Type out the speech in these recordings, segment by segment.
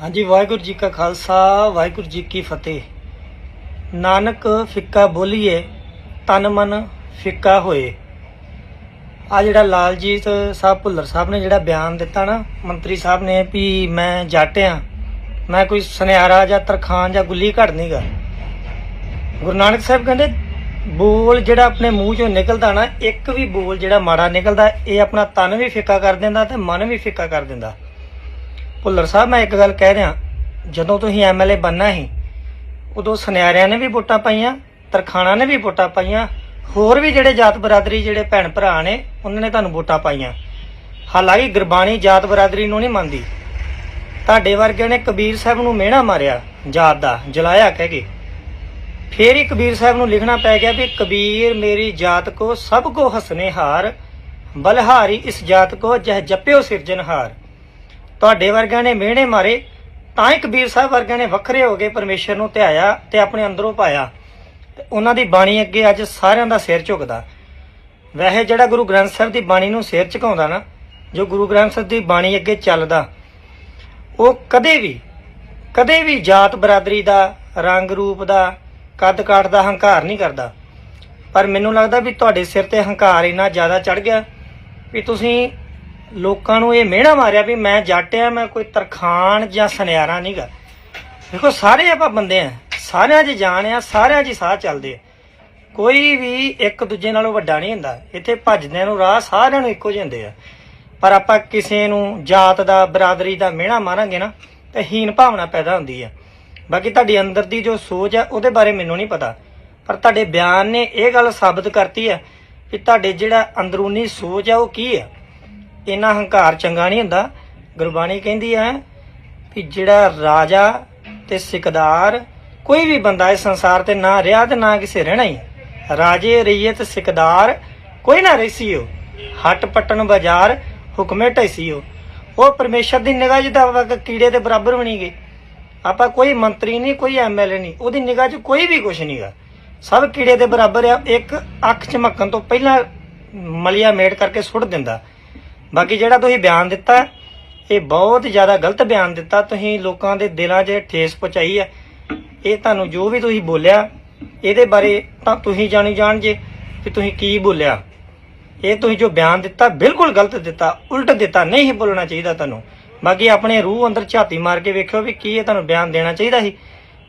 ਹਾਂਜੀ, ਵਾਹਿਗੁਰੂ ਜੀ ਕਾ ਖਾਲਸਾ, ਵਾਹਿਗੁਰੂ ਜੀ ਕੀ ਫਤਿਹ। ਨਾਨਕ ਫਿੱਕਾ ਬੋਲੀਏ, ਤਨ ਮਨ ਫਿੱਕਾ ਹੋਏ। ਆ ਜਿਹੜਾ ਲਾਲਜੀਤ ਸਾਹਿਬ ਭੁੱਲਰ ਸਾਹਿਬ ਨੇ ਜਿਹੜਾ ਬਿਆਨ ਦਿੱਤਾ ਨਾ, ਮੰਤਰੀ ਸਾਹਿਬ ਨੇ ਵੀ ਮੈਂ ਜੱਟ ਆ ਮੈਂ ਕੋਈ ਸੁਨਿਆਰਾ ਜਾਂ ਤਰਖਾਨ ਜਾਂ ਗੁੱਲੀ ਘੜ ਨਹੀਂਗਾ ਗੁਰੂ ਨਾਨਕ ਸਾਹਿਬ ਕਹਿੰਦੇ, ਬੋਲ ਜਿਹੜਾ ਆਪਣੇ ਮੂੰਹ ਚੋਂ ਨਿਕਲਦਾ ਨਾ, ਇੱਕ ਵੀ ਬੋਲ ਜਿਹੜਾ ਮਾੜਾ ਨਿਕਲਦਾ, ਇਹ ਆਪਣਾ ਤਨ ਵੀ ਫਿੱਕਾ ਕਰ ਦਿੰਦਾ ਤੇ ਮਨ ਵੀ ਫਿੱਕਾ ਕਰ ਦਿੰਦਾ। ਭੁੱਲਰ ਸਾਹਿਬ, ਮੈਂ ਇੱਕ ਗੱਲ ਕਹਿ ਰਿਹਾ। ਜਦੋਂ ਤੁਸੀਂ ਐਮਐਲਏ ਬੰਨਾ ਸੀ, ਉਦੋਂ ਸੁਨਿਆਰਿਆਂ ਨੇ ਵੀ ਵੋਟਾਂ ਪਾਈਆਂ, ਤਰਖਾਣਾ ਨੇ ਵੀ ਵੋਟਾਂ ਪਾਈਆਂ, ਹੋਰ ਵੀ ਜਿਹੜੇ ਜਾਤ ਬਰਾਦਰੀ ਜਿਹੜੇ ਭੈਣ ਭਰਾ ਨੇ, ਉਹਨਾਂ ਨੇ ਤੁਹਾਨੂੰ ਵੋਟਾਂ ਪਾਈਆਂ। ਹਾਲਾਂਕਿ ਗੁਰਬਾਣੀ ਜਾਤ ਬਰਾਦਰੀ ਨੂੰ ਨਹੀਂ ਮੰਨਦੀ। ਤੁਹਾਡੇ ਵਰਗਿਆਂ ਨੇ ਕਬੀਰ ਸਾਹਿਬ ਨੂੰ ਮਿਹਣਾ ਮਾਰਿਆ, ਜਾਤ ਦਾ, ਜਲਾਇਆ ਕਹਿ ਕੇ। ਫੇਰ ਹੀ ਕਬੀਰ ਸਾਹਿਬ ਨੂੰ ਲਿਖਣਾ ਪੈ ਗਿਆ ਵੀ ਕਬੀਰ ਮੇਰੀ ਜਾਤ ਕੋ ਸਭ ਕੋ ਹਸਨੇ ਹਾਰ ਬਲਹਾਰੀ ਇਸ ਜਾਤ ਕੋ ਜਹ ਜਪਿਓ ਸਿਰਜਨਹਾਰ ਤੁਹਾਡੇ ਵਰਗਿਆਂ ਨੇ ਮਿਹਣੇ ਮਾਰੇ, ਤਾਂ ਹੀ ਕਬੀਰ ਸਾਹਿਬ ਵਰਗਿਆਂ ਨੇ ਵੱਖਰੇ ਹੋ ਕੇ ਪਰਮੇਸ਼ਰ ਨੂੰ ਧਿਆਇਆ ਤੇ ਆਪਣੇ ਅੰਦਰੋਂ ਪਾਇਆ। ਤੇ ਉਹਨਾਂ ਦੀ ਬਾਣੀ ਅੱਗੇ ਅੱਜ ਸਾਰਿਆਂ ਦਾ ਸਿਰ ਝੁਕਦਾ। ਵੈਸੇ ਜਿਹੜਾ ਗੁਰੂ ਗ੍ਰੰਥ ਸਾਹਿਬ ਦੀ ਬਾਣੀ ਨੂੰ ਸਿਰ ਝੁਕਾਉਂਦਾ ਨਾ, ਜੋ ਗੁਰੂ ਗ੍ਰੰਥ ਸਾਹਿਬ ਦੀ ਬਾਣੀ ਅੱਗੇ ਚੱਲਦਾ, ਉਹ ਕਦੇ ਵੀ ਕਦੇ ਵੀ ਜਾਤ ਬਰਾਦਰੀ ਦਾ, ਰੰਗ ਰੂਪ ਦਾ, ਕੱਦ ਕਾਠ ਦਾ ਹੰਕਾਰ ਨਹੀਂ ਕਰਦਾ। ਪਰ ਮੈਨੂੰ ਲੱਗਦਾ ਵੀ ਤੁਹਾਡੇ ਸਿਰ ਤੇ ਹੰਕਾਰ ਇੰਨਾ ਜ਼ਿਆਦਾ ਚੜ ਗਿਆ ਵੀ ਤੁਸੀਂ ਲੋਕਾਂ ਨੂੰ ਇਹ ਮਿਹਣਾ ਮਾਰਿਆ ਵੀ ਮੈਂ ਜੱਟ ਆ ਮੈਂ ਕੋਈ ਤਰਖਾਨ ਜਾਂ ਸੁਨਿਆਰਾ ਨਹੀਂਗਾ ਦੇਖੋ, ਸਾਰੇ ਆਪਾਂ ਬੰਦੇ ਆ, ਸਾਰਿਆਂ 'ਚ ਜਾਣ ਆ, ਸਾਰਿਆਂ 'ਚ ਹੀ ਸਾਹ ਚੱਲਦੇ ਆ। ਕੋਈ ਵੀ ਇੱਕ ਦੂਜੇ ਨਾਲੋਂ ਵੱਡਾ ਨਹੀਂ ਹੁੰਦਾ। ਇੱਥੇ ਭੱਜਦਿਆਂ ਨੂੰ ਰਾਹ ਸਾਰਿਆਂ ਨੂੰ ਇੱਕੋ ਜਿਹੇ ਹੁੰਦੇ ਆ। ਪਰ ਆਪਾਂ ਕਿਸੇ ਨੂੰ ਜਾਤ ਦਾ, ਬਰਾਦਰੀ ਦਾ ਮਿਹਣਾ ਮਾਰਾਂਗੇ ਨਾ, ਤੇ ਹੀਨ ਭਾਵਨਾ ਪੈਦਾ ਹੁੰਦੀ ਆ। ਬਾਕੀ ਤੁਹਾਡੀ ਅੰਦਰ ਦੀ ਜੋ ਸੋਚ ਆ, ਉਹਦੇ ਬਾਰੇ ਮੈਨੂੰ ਨਹੀਂ ਪਤਾ। ਪਰ ਤੁਹਾਡੇ ਬਿਆਨ ਨੇ ਇਹ ਗੱਲ ਸਾਬਤ ਕਰਤੀ ਆ ਕਿ ਤੁਹਾਡੇ ਜਿਹੜਾ ਅੰਦਰੂਨੀ ਸੋਚ ਆ, ਉਹ ਕੀ ਆ? ਇੰਨਾ ਹੰਕਾਰ ਚੰਗਾ ਨਹੀਂ ਹੁੰਦਾ। ਗੁਰਬਾਣੀ ਕਹਿੰਦੀ ਹੈ ਕਿ ਜਿਹੜਾ ਰਾਜਾ ਤੇ ਸਿਕਦਾਰ ਕੋਈ ਵੀ ਬੰਦਾ ਇਸ ਸੰਸਾਰ ਤੇ ਨਾ ਰਿਹਾ ਤੇ ਨਾ ਕਿਸੇ ਰਹਿਣਾ ਹੀ। ਰਾਜੇ ਰਈਅਤ ਸਿਕਦਾਰ ਕੋਈ ਨਾ ਰਹਿਸੀਓ ਹੱਟ ਪਟਣ ਬਾਜ਼ਾਰ ਹੁਕਮੇ ਢੈਸੀਓ ਉਹ ਪਰਮੇਸ਼ਰ ਦੀ ਨਿਗਾਹ 'ਚ ਤਾਂ ਆਪਾਂ ਕੀੜੇ ਦੇ ਬਰਾਬਰ ਵੀ ਨਹੀਂ ਗਏ। ਆਪਾਂ ਕੋਈ ਮੰਤਰੀ ਨਹੀਂ, ਕੋਈ ਐਮਐਲਏ ਨਹੀਂ। ਉਹਦੀ ਨਿਗਾਹ 'ਚ ਕੋਈ ਵੀ ਕੁਝ ਨਹੀਂਗਾ ਸਭ ਕੀੜੇ ਦੇ ਬਰਾਬਰ ਆ। ਇੱਕ ਅੱਖ ਚਮਕਣ ਤੋਂ ਪਹਿਲਾਂ ਮਲਿਆ ਮੇਟ ਕਰਕੇ ਸੁੱਟ ਦਿੰਦਾ। ਬਾਕੀ ਜਿਹੜਾ ਤੁਸੀਂ ਬਿਆਨ ਦਿੱਤਾ ਇਹ ਬਹੁਤ ਜ਼ਿਆਦਾ ਗਲਤ ਬਿਆਨ ਦਿੱਤਾ, ਤੁਸੀਂ ਲੋਕਾਂ ਦੇ ਦਿਲਾਂ 'ਚ ਠੇਸ ਪਹੁੰਚਾਈ ਹੈ। ਇਹ ਤੁਹਾਨੂੰ ਜੋ ਵੀ ਤੁਸੀਂ ਬੋਲਿਆ, ਇਹਦੇ ਬਾਰੇ ਤਾਂ ਤੁਸੀਂ ਜਾਣੀ ਜਾਣ ਜੇ ਕਿ ਤੁਸੀਂ ਕੀ ਬੋਲਿਆ। ਇਹ ਤੁਸੀਂ ਜੋ ਬਿਆਨ ਦਿੱਤਾ, ਬਿਲਕੁਲ ਗਲਤ ਦਿੱਤਾ, ਉਲਟ ਦਿੱਤਾ, ਨਹੀਂ ਬੋਲਣਾ ਚਾਹੀਦਾ ਤੁਹਾਨੂੰ। ਬਾਕੀ ਆਪਣੇ ਰੂਹ ਅੰਦਰ ਝਾਤੀ ਮਾਰ ਕੇ ਵੇਖਿਓ ਵੀ ਕੀ ਇਹ ਤੁਹਾਨੂੰ ਬਿਆਨ ਦੇਣਾ ਚਾਹੀਦਾ ਸੀ।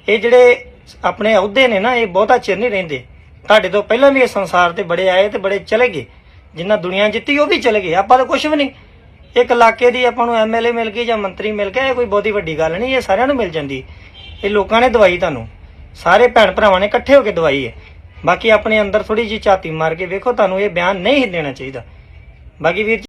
ਇਹ ਜਿਹੜੇ ਆਪਣੇ ਅਹੁਦੇ ਨੇ ਨਾ, ਇਹ ਬਹੁਤਾ ਚਿਰ ਨਹੀਂ ਰਹਿੰਦੇ। ਤੁਹਾਡੇ ਤੋਂ ਪਹਿਲਾਂ ਵੀ ਇਹ ਸੰਸਾਰ ਤੇ ਬੜੇ ਆਏ ਤੇ ਬੜੇ ਚਲੇ ਗਏ। ਜਿੰਨਾ ਦੁਨੀਆ ਜਿੱਤੀ, ਉਹ ਵੀ ਚਲੇ ਗਏ। ਆਪਾਂ ਤਾਂ ਕੁਝ ਵੀ ਨਹੀਂ। ਇੱਕ ਇਲਾਕੇ ਦੀ ਆਪਾਂ ਨੂੰ ਐਮਐਲਏ ਮਿਲ ਗਈ ਜਾਂ ਮੰਤਰੀ ਮਿਲ ਗਿਆ, ਇਹ ਕੋਈ ਬਹੁਤੀ ਵੱਡੀ ਗੱਲ ਨਹੀਂ, ਇਹ ਸਾਰਿਆਂ ਨੂੰ ਮਿਲ ਜਾਂਦੀ। ਇਹ ਲੋਕਾਂ ਨੇ ਦਵਾਈ ਤੁਹਾਨੂੰ। ਸਾਰੇ ਭੈਣ ਭਰਾਵਾਂ ਨੇ ਇਕੱਠੇ ਹੋ ਕੇ ਦਵਾਈ ਹੈ। ਬਾਕੀ ਆਪਣੇ ਅੰਦਰ ਥੋੜੀ ਜਿਹੀ ਝਾਤੀ ਮਾਰ ਕੇ ਵੇਖੋ, ਤੁਹਾਨੂੰ ਇਹ ਬਿਆਨ ਨਹੀਂ ਦੇਣਾ ਚਾਹੀਦਾ। ਬਾਕੀ ਵੀਰ